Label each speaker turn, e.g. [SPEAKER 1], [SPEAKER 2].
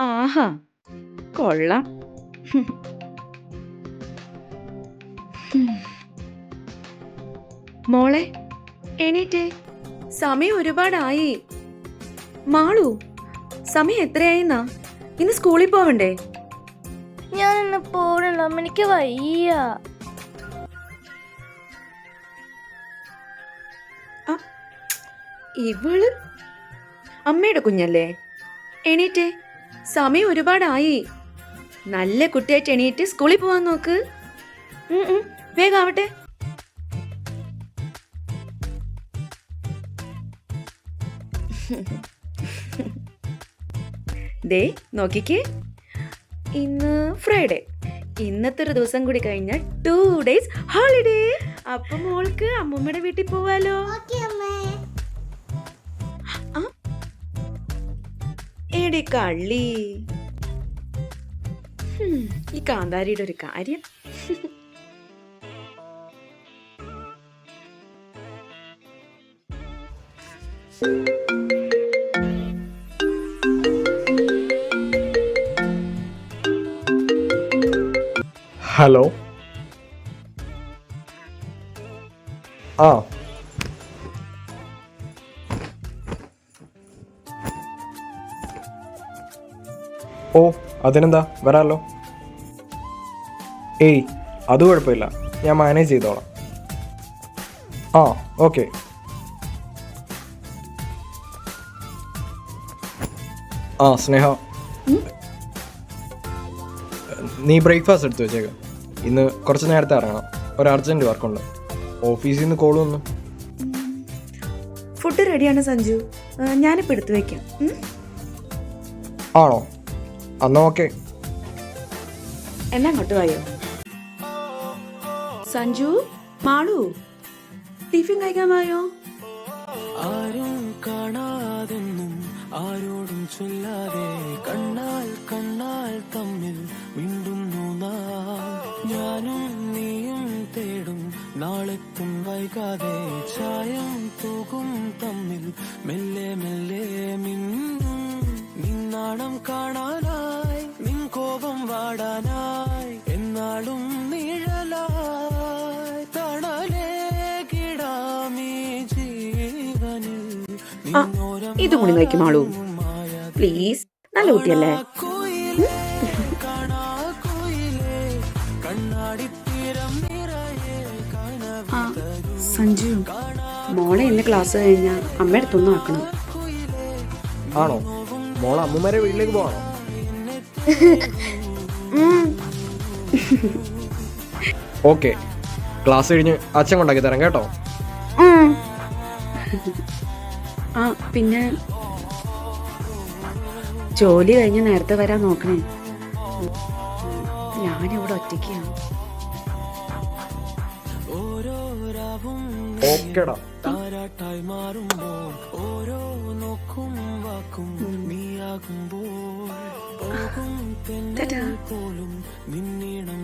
[SPEAKER 1] ആഹാ കൊള്ളാം. മോളെ എണീറ്റേ. സമയം ഒരുപാടായി. മാളു സമയം എത്രയായിന്നാ? ഇന്ന് സ്കൂളിൽ പോവണ്ടേ?
[SPEAKER 2] ഞാൻ ഇന്ന് പോകണില്ല അമ്മ എനിക്ക് വയ്യ
[SPEAKER 1] ഇവൾ? അമ്മയുടെ കുഞ്ഞല്ലേ? എണീറ്റേ. സമയം ഒരുപാടായി. നല്ല കുട്ടിയായിട്ട് എണീറ്റ് സ്കൂളിൽ പോവാൻ നോക്ക്. വേഗാവട്ടെ ഉം, വേഗം ആവട്ടെ. ദേ നോക്കിക്കേ. ഇന്ന് ഫ്രൈഡേ. ഇന്നത്തെ ഒരു ദിവസം കൂടി കഴിഞ്ഞാൽ ടു ഡേയ്സ് ഹോളിഡേ. അപ്പം മോൾക്ക് അമ്മൂമ്മയുടെ വീട്ടിൽ പോവാലോ. എടി കള്ളി. ഈ കാന്താരിയുടെ ഒരു കാര്യം.
[SPEAKER 3] ഹലോ. ആ ഓ അതിനെന്താ? വരാമല്ലോ ഏയ് അത് കുഴപ്പമില്ല. ഞാൻ മാനേജ് ചെയ്തോളാം. ആ ഓക്കെ ആ സ്നേഹ. നീ ബ്രേക്ക്ഫാസ്റ്റ് എടുത്തു വെച്ചേക്ക്. ഇന്ന് കുറച്ച് നേരത്തെ ഇറങ്ങണം. ഒരു അർജന്റ് വർക്കുണ്ട് ഓഫീസിൽ നിന്ന് കോൾ വന്നു.
[SPEAKER 1] ഫുഡ് റെഡിയാണ് സഞ്ജു. ഞാനിപ്പോ ഞാനിപ്പോൾ എടുത്തു വെക്കാം?
[SPEAKER 3] ആണോ? എന്നാ ഓക്കെ
[SPEAKER 1] എന്നാ അങ്ങോട്ട് വായോ? സഞ്ജു മാളു ടിഫിൻ കഴിക്കാൻ വായോ?
[SPEAKER 4] ആരും കാണാതെന്നും ആരോടും ചൊല്ലാതെ കണ്ണാൽ കണ്ണാൽ തമ്മിൽ മിണ്ടുന്നു ഞാനും നീയും തേടും നാളെത്തും വൈകാതെ ചായം തൂകും തമ്മിൽ മെല്ലെ മെല്ലെ മിന്നും. നിന്നാണം നിൻ കോപം വാടാനായി എന്നാളും നിഴലായി തണലേ കിടാമീ ജീവനിൽ
[SPEAKER 1] ഇതും കൂടി നോക്കി മാളു. പ്ലീസ് നല്ല കുട്ടിയല്ലേ? സഞ്ജു മോളെ ഇന്ന് ക്ലാസ് കഴിഞ്ഞാൽ അമ്മയടുത്തൊന്നും അടുത്തൊന്നും ആക്കണം.
[SPEAKER 3] ആണോ? മോളെ അമ്മമാരെ വീട്ടിലേക്ക് പോകണോ? ഓക്കെ. ക്ലാസ് കഴിഞ്ഞ് അച്ഛൻ കൊണ്ടാക്കി തരാം കേട്ടോ.
[SPEAKER 1] ആ പിന്നെ ജോലി കഴിഞ്ഞ് നേരത്തെ വരാൻ നോക്കണേ. ഞാനിവിടെ ഒറ്റയ്ക്കാണ്.
[SPEAKER 3] ഓക്കേടാ.
[SPEAKER 4] താരാട്ടായി മാറുമ്പോൾ ഓരോ നോക്കും വാക്കും നീയാകുമ്പോൾ നിന്നീണം